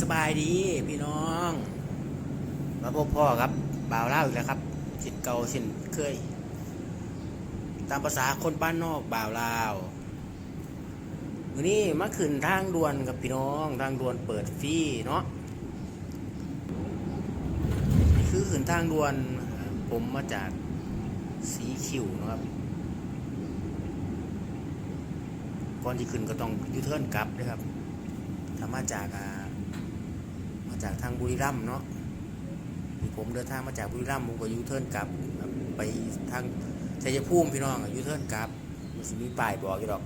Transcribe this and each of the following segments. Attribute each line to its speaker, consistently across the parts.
Speaker 1: สบายดีพี่น้อง มาพบพ่อครับบ่าวเล่าอีกแล้วครับสินเก่าสินเคย ตามภาษาคนบ้านนอกบ่าวลาววันนี้มาขึ้นทางด่วนกับพี่น้องทางด่วนเปิดฟรีเนาะคือขึ้นทางด่วน ผมมาจากสีคิวนะครับก่อนที่ขึ้นก็ต้องยูเทิร์นกลับด้วยครับถ้ามาจากอ่า จากทางบุรีรัมย์เนาะที่ผมเดินทางมาจากบุรีรัมย์ผมก็ยูเทิร์นกลับครับไปทางชัยภูมิพี่น้องยูเทิร์นกลับมันสิมีป้ายบอกอยู่ดอก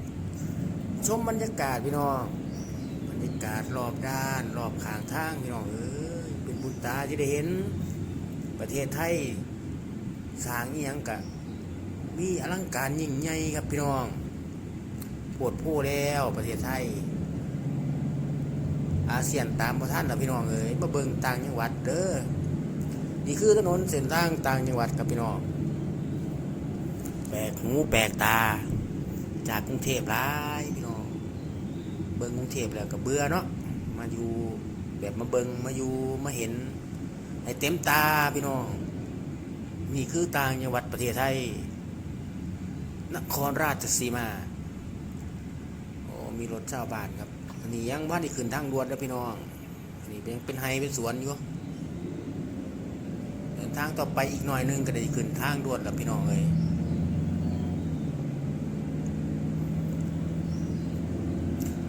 Speaker 1: ชมบรรยากาศพี่น้องบรรยากาศรอบด้าน รอบข้างทางพี่น้องเอ้ยเป็นบุญตาที่ได้เห็น ประเทศไทยสร้างอีหยังกะมีอลังการยิ่งใหญ่ครับพี่น้องปวดผู้แล้วประเทศไทย อาเซียนตามประท่านนะพี่น้องเอ้ยมาเบิ่งต่างจังหวัดเด้อนี่คือถนนเส้นทางต่างจังหวัดครับพี่น้องแปลกหูแปลกตา จากกรุงเทพหลายพี่น้องเบิ่งกรุงเทพแล้วก็เบื่อเนาะมาอยู่แบบมาเบิ่งมาอยู่มาเห็นให้เต็มตาพี่น้องนี่คือต่างจังหวัดประเทศไทย นครราชสีมาโอ้มีรถชาบ้านครับ นนี้ยังบ้านที่ขึ้นทางด่วนแล้วพี่น้องอันนี้เป็นเป็นไฮเป็นสวนอยู่เดินทางต่อไปอีกหน่อยนึงก็ได้ขึ้นทางด่วนแล้วพี่น้องเลย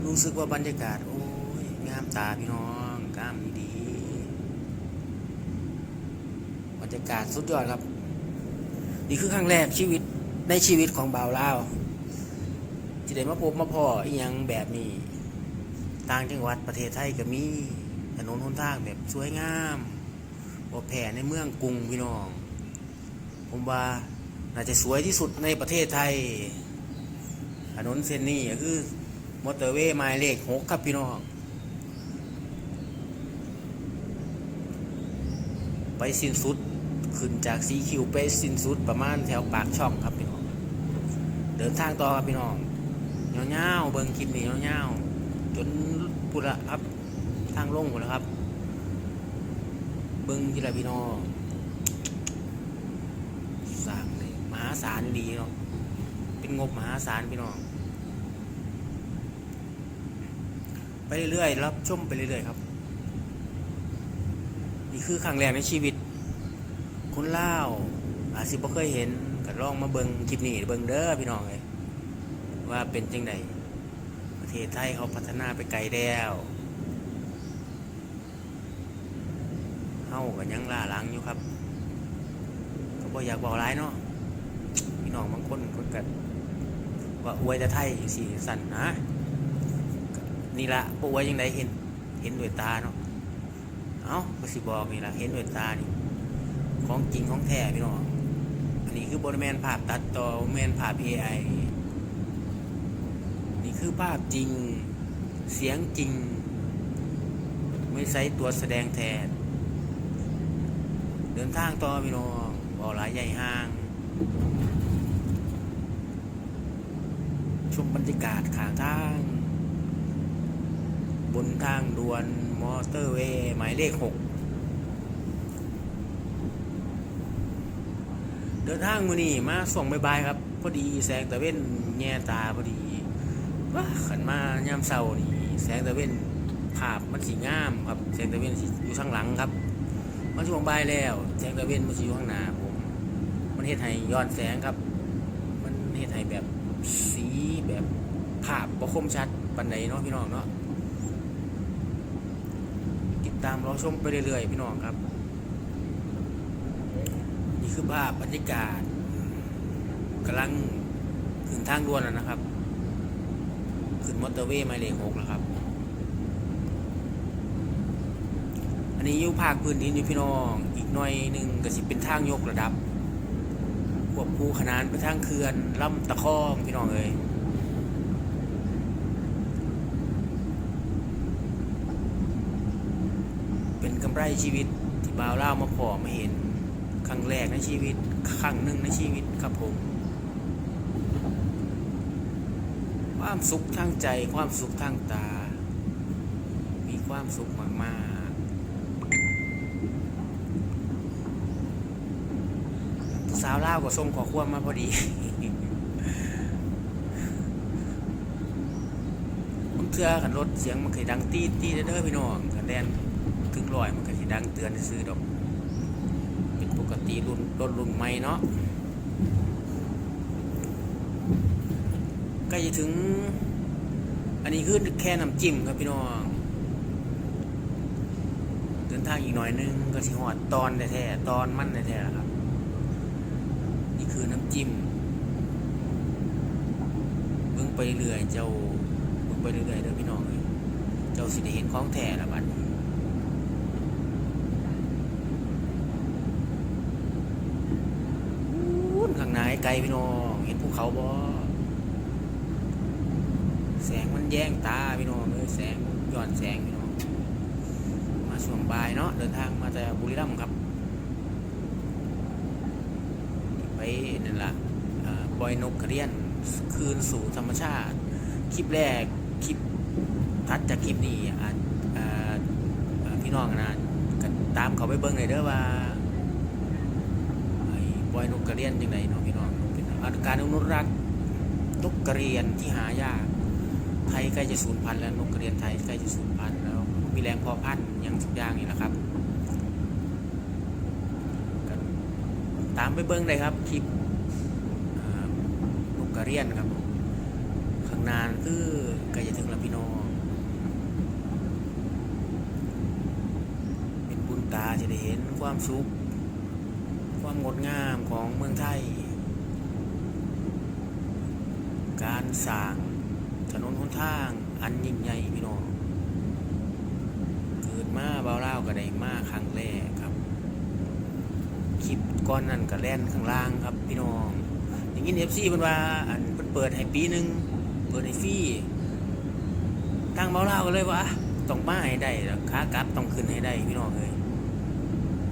Speaker 1: รู้สึกว่าบรรยากาศโอ้ยงามตาพี่น้องงามดีบรรยากาศสุดยอดครับนี่คือครั้งแรกชีวิตในชีวิตของบ่าวลาวที่ได้มาพบมาพ่ออีหยังแบบนี้ ต่างจังหวัดประเทศไทยก็มีถนนหนทางแบบสวยงามบ่แผ่ในเมืองกรุงพี่น้อง ผมว่าน่าจะสวยที่สุดในประเทศไทย ถนนเส้นนี้ก็คือมอเตอร์เวย์หมายเลขหกครับพี่น้อง ไปสิ้นสุดขึ้นจากสีคิวไปสิ้นสุดประมาณแถวปากช่องครับพี่น้อง เดินทางต่อครับพี่น้องเงาๆเบิ่งคลิปนี้เงาๆ จนพุดละครับ ทางลงหมดแล้วครับ เบิ่งทีละพี่น้องสร้างเลยมหาศาลดีเนาะเป็นงบมหาศาลพี่น้องไปเรื่อยๆรับชมไปเรื่อยๆครับ นี่คือครั้งแรกในชีวิต คนเล่าอาจสิบ่เคยเห็นก็ลองมาเบิงคลิปนี้เบิงเด้อพี่น้องเลยว่าเป็นจังไดประ เทศไทยเขาพัฒนาไปไกลแล้วเฮาก็ยังล่าหลังอยู่ครับ ก็บ่อยากบอกร้ายเนาะพี่น้องบางคนคนกัว่าอวยแต่ไทยสิสั่นนะนี่ละบ่อวยยังไดเห็นเห็นด้วยตาเนาะเอ้าก็สิบอกนี่ละเห็นด้วยตานี่ของจริงของแท้พี่น้องอันนี้คือบริแมนภาพตัดต่อบ่แมนภาพ AI คือภาพจริง เสียงจริง ไม่ใช่ตัวแสดงแทน เดินทางต่อพี่น้องบ่อหลายใหญ่ห้าง ชมบรรยากาศข้างทาง บนทางด่วนมอเตอร์เวย์หมายเลขหกเดินทางมือนี่มาส่งบายๆครับ พอดีแสงตะเว้นแง่ตาพอดี ว้าขันมายามเช้านี่แสงตะเวนภาพมันสีงามครับแสงตะเวนสิอยู่ข้างหลังครับมันช่วงบ่ายแล้ว แสงตะเวนมันสิอยู่ข้างหน้าผมมันเฮ็ดให้ย้อนแสงครับ มันเฮ็ดให้แบบสีแบบภาพบ่คมชัดปานใดเนาะพี่น้องเนาะติดตามรอชมไปเรื่อยๆพี่น้องครับ นี่คือภาพบรรยากาศกำลังถึงทางด่วนแล้วนะครับ ขึ้นมอเตอร์เวย์หมายเลขหกแล้วครับ อันนี้ยู่ภาคพื้นดินอยู่พี่น้อง อีกหน่อยหนึ่งก็สิเป็นทางยกระดับควบคู่ขนานไปทางเขื่อนลำตะคองพี่น้องเอ้ยเป็นกำไรชีวิตที่บ่าวเล่ามาพอมาเห็นครั้งแรกในชีวิตครั้งหนึ่งในชีวิตครับผม ความสุขทางใจความสุขทางตา มีความสุขมากๆสาวล่าวก็ส่งขอความมาพอดีผมเชื่อกันรถเสียงมันเคยดังตีดตีดเด้อพี่น้องกันแดนถึงลอยมันก็สิดังเตือนซื้อดอก เป็นปกติรุ่นรถรุ่นใหม่เนาะ ใกล้จะถึง อันนี้คือแค่น้ำจิ้มครับพี่น้องเดินทางอีกหน่อยนึงก็สิหอดตอนแท้ๆตอนมั่นแท้ๆครับ นี่คือน้ำจิ้มเบิ่งไปเรื่อยๆเจ้าเบิ่งไปเรื่อยๆเด้อพี่น้องเอ้ยเจ้าสิได้เห็นของแท้ละบัดนี้ข้างในไกลพี่น้องเห็นภูเขาบ่ แสงมันแย่งตาพี่น้องเอ้ยแสงย้อนแสงพี่น้องมาช่วงบ่ายเนาะเดินทางมาจากบุรีรัมย์ครับ ไปนั่นละอ่าปล่อยนกกระเรียนคืนสู่ธรรมชาติ คลิปแรกคลิปทัดจากคลิปนี้อ่าพี่น้องนะตามเขาไปเบิ่งเลยเด้อว่าไอ้ปล่อยนกกระเรียนยังไงเนาะพี่น้องเป็นการอนุรักษ์นกกระเรียนที่หายาก ไทยใกล้จะสูญพันธุ์แล้วนกกระเรียนไทยใกล้จะสูญพันธุ์แล้วมีแรงพอพันธุ์อยังสักอย่างนี่แหละครับตามไปเบิ้งเลยครับคลิปนกกระเรียนครับข้างนานคือใกล้จะถึงล้วพี่น้องเป็นบุญตาจะได้เห็นความสุขความงดงามของเมืองไทย การสร้าง ถนนหนทาง อันยิ่งใหญ่พี่น้องเกิดมาเบาเล่าวก็ได้มาครั้งแรกครับคลิปก้อนนั้นก็แล่นข้างล่างครับพี่น้อง อย่างนี้เอฟซีมันว่าอันเพิ่นเปิดให้ปีหนึ่งเปิดให้ฟรีทางเบาเล่าวก็เลยวะต้องมาให้ได้แล้วขากลับต้องขึ้นให้ได้พี่น้องเลย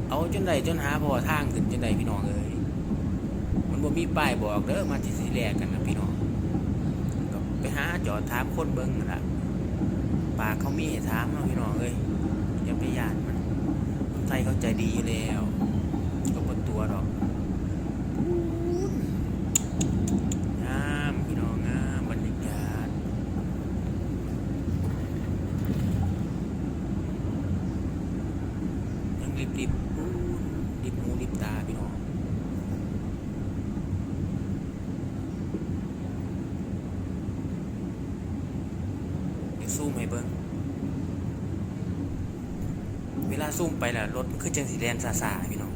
Speaker 1: เอาจนได้จนหาพอทางขึ้นจนได้พี่น้องเลยมันบ่มีป้ายบอกเด้อมาที่สีแรกกันนะพี่น้อง หาจอดถามคนเบิ้งล่ะปากเขามีให้ถามเนาะพี่น้องเอ้ยอย่าไปยานมันคนไทยเขาใจดีอยู่แล้ว ก็บนตัวดอกงามพี่น้องงามบรรยากาศยังริบริบๆอู้ริบหูริบตาพี่น้อง เดี๋ยวซูมให้เบิ้งเวลา ซูมไปแล่ะรถมันคือจังสีแดนซาซาพี่น้อง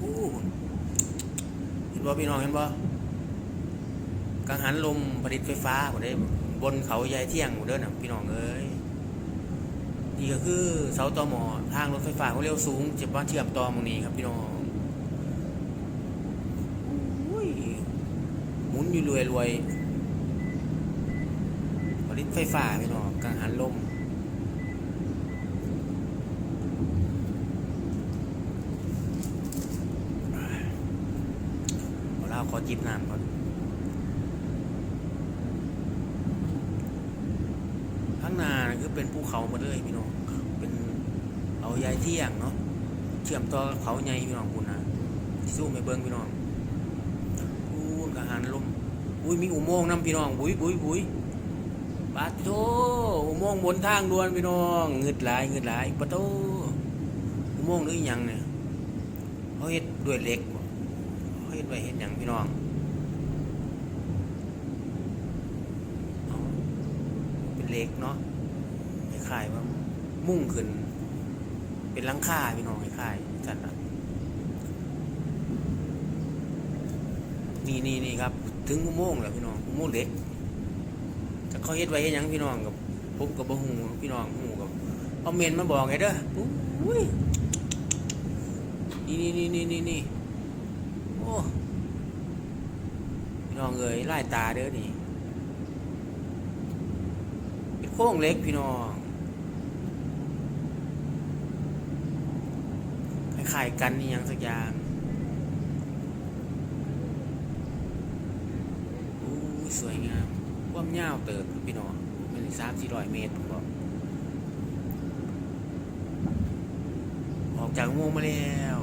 Speaker 1: อู้เห็นบ่พี่น้องเห็นบ่กังหันลมผลิตไฟฟ้าหมไดเลยบนเขาใหญ่เที่ยงหมเด้อนะพี่น้องเอ้ยนี่ก็คือเสาต่อหมอทางรถไฟฟ้าเขาเร็วสูงจะมาเชื่อมต่อมงนี้ครับพี่น้องอุ้ยหมุนอยู่รวยรวย ไฟฟ้าพี่น้องกังหันลมเอาเราขอจิบน้ำก่อนข้างหน้าคือเป็นภูเขามาเลยพี่น้องเป็นเอายายเที่ยงเนาะเชื่อมต่อกับเขาใหญ่พี่น้องคุณนะสู้ไม่เบิ้งพี่น้องอู้กระหันลมอุ้ยมีอุโมงค์น้ำพี่น้องบุ้ยบุ้ยบุ้ย ปาโตอุโมงค์บนทางด่วนพี่น้องเงึดหลายเงึดหลายปะโตอุโมงค์หรือยังเนี่ยเขาเฮ็ดด้วยเหล็กเขาเฮ็ดไว้เฮ็ดยังพี่น้องเป็นเหล็กเนาะคล้ายๆว่ามุ่งขึ้น เป็นลังค่าพี่น้องคล้ายๆจัดนะนี่นี่นี่ครับ ถึงอุโมงค์แล้วพี่น้องอุโมงค์เหล็ก จะเขาเฮ็ดไว้เฮ็ดหยังพี่น้องกับผมกับบ่ฮู้พี่น้องฮู้กับเอาเมนมาบอกไงเด้ออุ้ยนี่นี่นี่นี่นี่นี่โอ้พี่น้องเอ้ยไล่ตาเด้อนี่เป็นโค้งเล็กพี่น้องคล้ายๆกันนี่ยังสักอย่างอู้สวยงาม ความยาวเติบพี่น้องเป็นสามสี่ร้อยเมตรผมบอกออกจากโมงค์มาแล้ว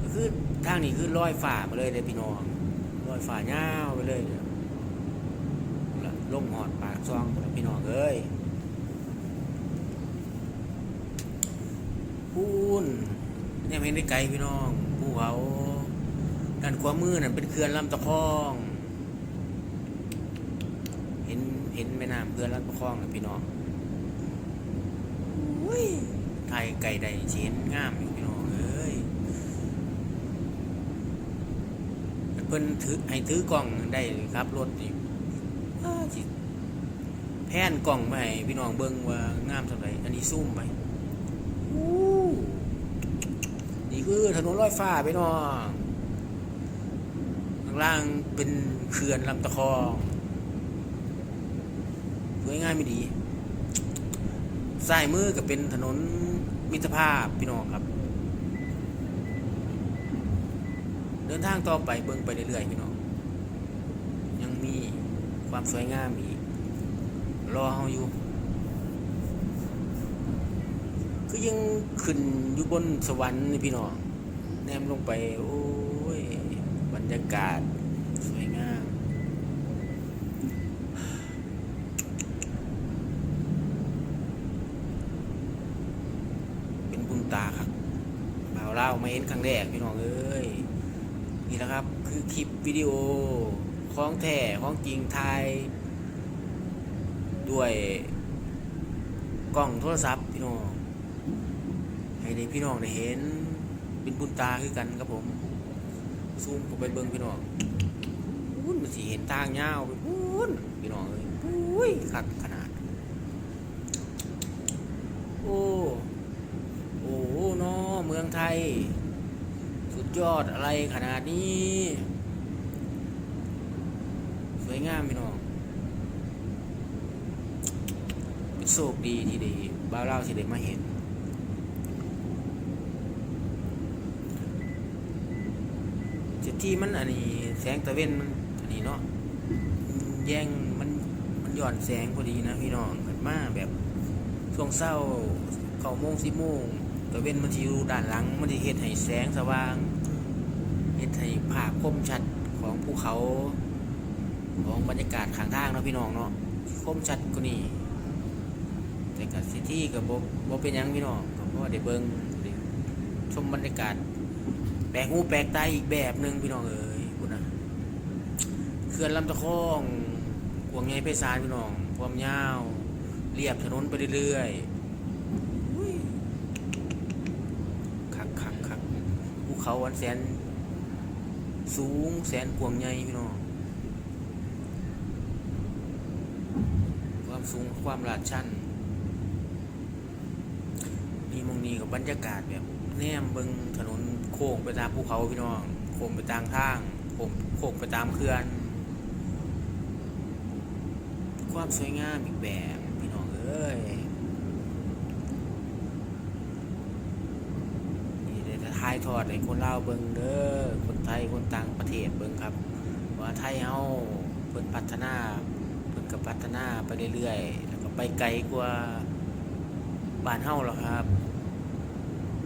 Speaker 1: ก็คือทางนี้คือลอยฝ่ามาเลยเลยพี่น้องลอยฝ่ายาวไปเลยเนี่ยล่มหอดปากซองพี่น้องเอ้ยพูนเนี่ยเห็นได้ไกลพี่น้องภูเขาด้านขวามือนั่นเป็นเขื่อนลำตะคอง เห็นเห็นแม่น้ำเขื่อนลำตะคองนะพี่น้องอุ้ยไทยไก่ใดเชนงามอยู่พี่น้องเอ้ยเพิ่นถือให้ถือกล้องได้ครับรถนี่อ้าสิแพนกล้องไปให้พี่น้องเบิ่งว่างามเท่าไหร่อันนี้ซูมไปอู้นี่คือถนนลอยฟ้าพี่น้องข้างล่างเป็นเขื่อนลำตะคอง สวยงามไม่ดีซ้ายมือก็เป็นถนนมิตรภาพพี่น้องครับ เดินทางต่อไปเบิ่งไปเรื่อยๆพี่น้องยังมีความสวยงามอีกรอเฮาอยู่ คือยังขึ้นอยู่บนสวรรค์นี่พี่น้องแนมลงไป โอ้ย บรรยากาศ สวยงาม เป็นบุญตาครับบ่าวเล่าว มาเห็นครั้งแรกพี่น้องเอ้ยนี่แหละครับคือคลิปวิดีโอของแท้ของจริงไทยด้วยกล้องโทรศัพท์พี่น้องให้ได้พี่น้องได้เห็นเป็นบุญตาคือกันครับผมซูมเข้าไปเบิ่งพี่น้องอุ้นมันสิเห็นทางยาไปอุ้นพี่น้องเอ้ยอุ้ยคักขนาด โอ้ เนาะเมืองไทย สุดยอดอะไรขนาดนี้ สวยงามพี่น้องเป็นโชคดีที่ได้บ้าเล่าที่ได้มาเห็นจ็ดที่มันอันนี้แสงตะเวนมันอันนี้เนาะแย่งมันมันหย่อนแสงพอดีนะพี่น้องมันมาแบบช่วงเศร้าเก้าโมงสิบโมง ตะเวนมันจะอยู่ด้านหลังมันจะเห็ดให้แสงสว่างเห็ดให้ภาพคมชัดของภูเขาของบรรยากาศข้างทางเนาะพี่น้องเนาะคมชัดกว่านี้แต่กับซิตี้กับโบเป็นยังพี่น้องก็เพราะว่าได้เบิงชมบรรยากาศ แปลกหูแปลกตาอีกแบบหนึ่งพี่น้องเอ๋ยคุณนะเขื่อนลำตะคองกวงใหญ่ไพศาลพี่น้องความยาว เรียบถนนไปเรื่อยๆอุ้ยคักคักคักภู เขาวันแสน สูงแสนกวางใหญ่พี่น้องความสูงความลาดชันนี่มองนี้กับบรรยากาศแบบแนมเบิงถนนโค้งไปตามภูเขาพี่น้องโค้งไปตามทางโค้งโค้งไปตามเขื่อน ความสวยงามอีกแบบพี่น้องเอ้ยนี่ได้จะ ถ่ายทอดให้คนลาวเบิงเด้อคนไทยคนต่างประเทศเบิงครับ ว่าไทยเฮาเพิ่นพัฒนาเพิ่นก็พัฒนาไปเรื่อยๆแล้วก็ไปไกลกว่าบ้านเฮาแล้วครับ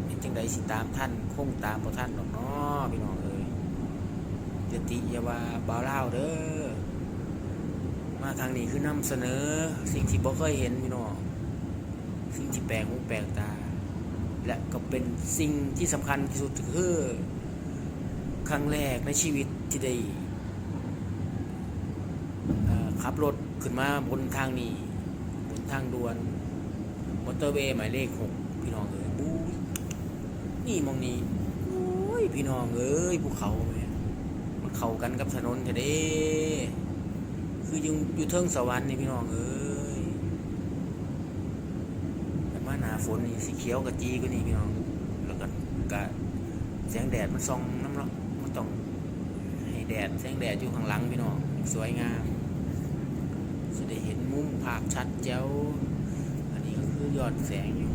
Speaker 1: เป็นจังใดสิตามท่านคงตามบ่ท่านดอกเนาะพี่น้องเอ้ยยติยาว่าบ่าวลาเด้อมาทางนี้คือนำเสนอ สิ่งที่บ่เคยเห็นพี่น้องสิ่งที่แปลกหูแปลกตา และก็เป็นสิ่งที่สำคัญที่สุดคือครั้งแรกในชีวิตที่ได้ขับรถขึ้นมาบนทางนี้ บนทางด่วน มอเตอร์เวย์หมายเลขหกพี่น้องเอ้ยบูนี่มองนี้โอ้ยพี่น้องเอ้ยภูเขาแม่มันเข้ากันกับถนนแท้เด้คืออยู่อยู่เทิงสวรรค์นี่พี่น้องเอ้ยแต่มาหนา ฝนนี่สีเขียวกับจีก็นี่พี่น้องแล้วก็กะแสงแดดมันส่องน้ำเนาะมันต้องให้แดดแสงแดดอยู่ข้างหลังพี่น้องสวยงามจะได้เห็นมุมภาพชัดแจ๋วอันนี้ก็คือยอดแสงอยู่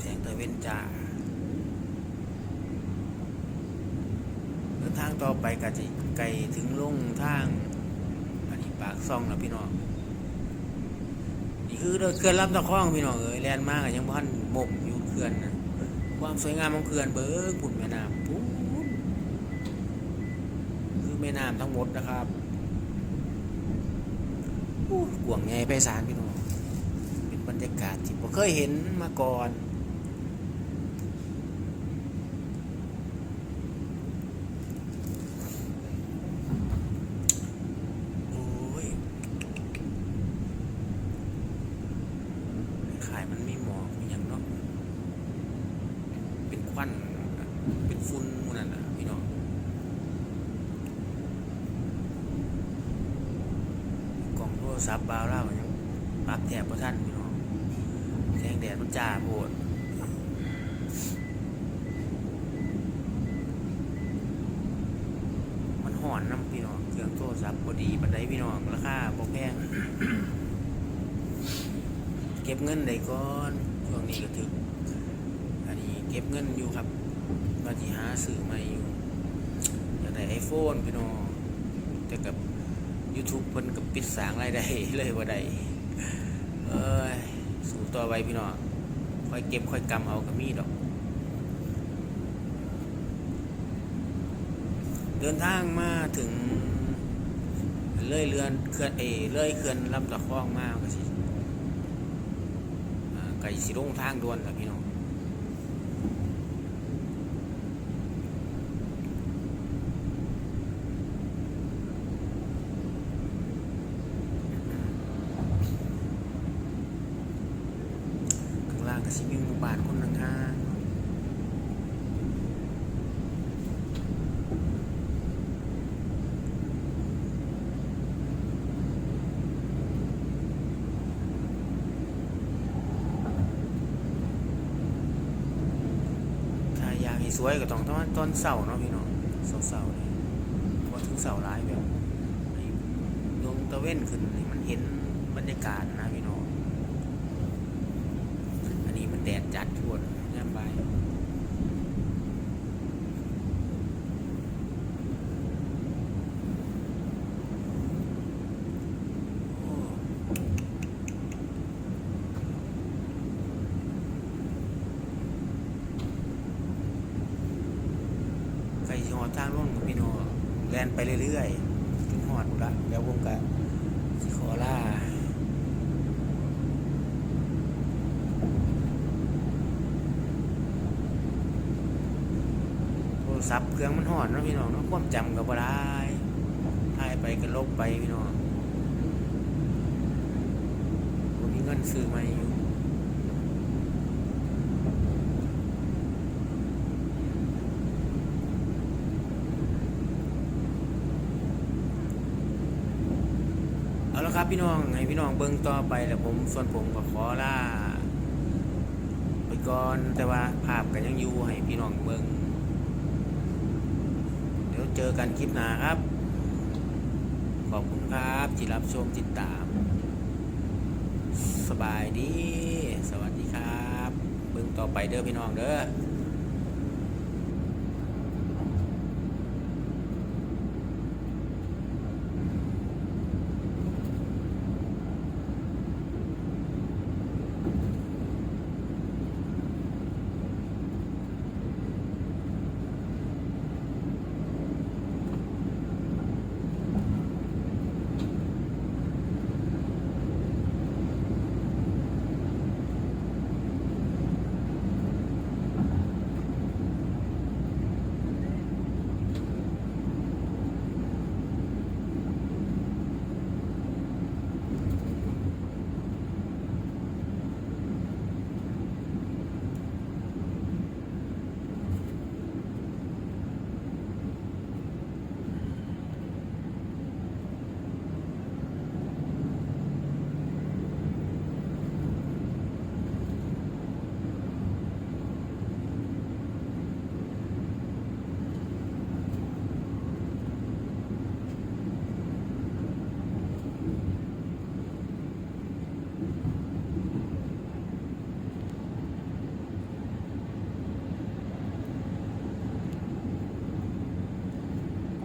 Speaker 1: แสงตะเวนจ้าเดินทางต่อไปก็จะไกลถึงลงทาง อันนี้ปากซ่องแล้วพี่น้อง คือเขื่อนลำตะคองพี่น้องเอ๋ยแลนมากยังพันหมกอยู่เขื่อนนะความสวยงามของเขื่อนเบิ้งปุ่นแม่น้ำปุ๊บคือแม่น้ำทั้งหมดนะครับอู้กวงไงไปสารพี่น้องเป็นบรรยากาศที่ผมเคยเห็นมาก่อน โอ้ยขายมันมีหมอกมีอย่างเนาะ เป็น ควันเป็นฝุ่นมูนั่นนะพี่น้องกล่องโทรศัพท์บาวเล่ายังปรับแถบประท่านพี่น้องแสงแดดมันจ้าโพดมันห่อนน้ำพี่น้องเครื่องโทรศัพท์พอดีบันไดพี่น้องราคาบ่แพงเก็บเงินได้ก่อนช่วงนี้ก็ถึกอันนี้เก็บเงินอยู่ครับว่าที่หาซื้อใหม่อยู่อยากได้ไอโฟนพี่น้องแต่กับ YouTube เพิ่นกับปิดสางรายได้เลยว่าได้เอ้ยสู้ต่อไปพี่น้องค่อยเก็บค่อยกำเอาก็มีดอก เดินทางมาถึงเลยเรือนเขื่อนเอเลยเขื่อนลำตะคองมากก็สิไก่สิลงทางด่วนครับพี่น้องข้าง ล่างก็สิมีหมู่บ้านคนทางๆถ้าอยากให้สวยก็ต้องตอนตอนเสาร์เนาะพี่น้องเสาเสาร์นี่พอถึงเสาร์ร้ายแบบให้ดวงตะเว้นขึ้นมันเห็นบรรยากาศนะพี่น้องอันนี้มัน แดดจัดทั่วย่ำใบายโอ้ใครสิหอดทางร่วมกับพี่น้องแลนไปเรื่อยๆถึงหอดละเดี๋ยวผมกะสิขอล่า โทรศัพท์เครื่องมันห่อนเนาะพี่น้องเนาะความจำกับบ่ได้ถ่ายไปก็ลบไปพี่น้องผมมีเงินซื้อม่อยู่เอาละครับพี่น้องให้พี่น้องเบิ่งต่อไปแล้วผมส่วนผมก็ขอลาไปก่อนแต่ว่าภาพก็ยังอยู่ให้พี่น้องเบิ่ง เจอกันคลิปหน้าครับ ขอบคุณครับที่รับชมติดตาม สบายดี สวัสดีครับ เบิ่งต่อไปเด้อพี่น้องเด้อ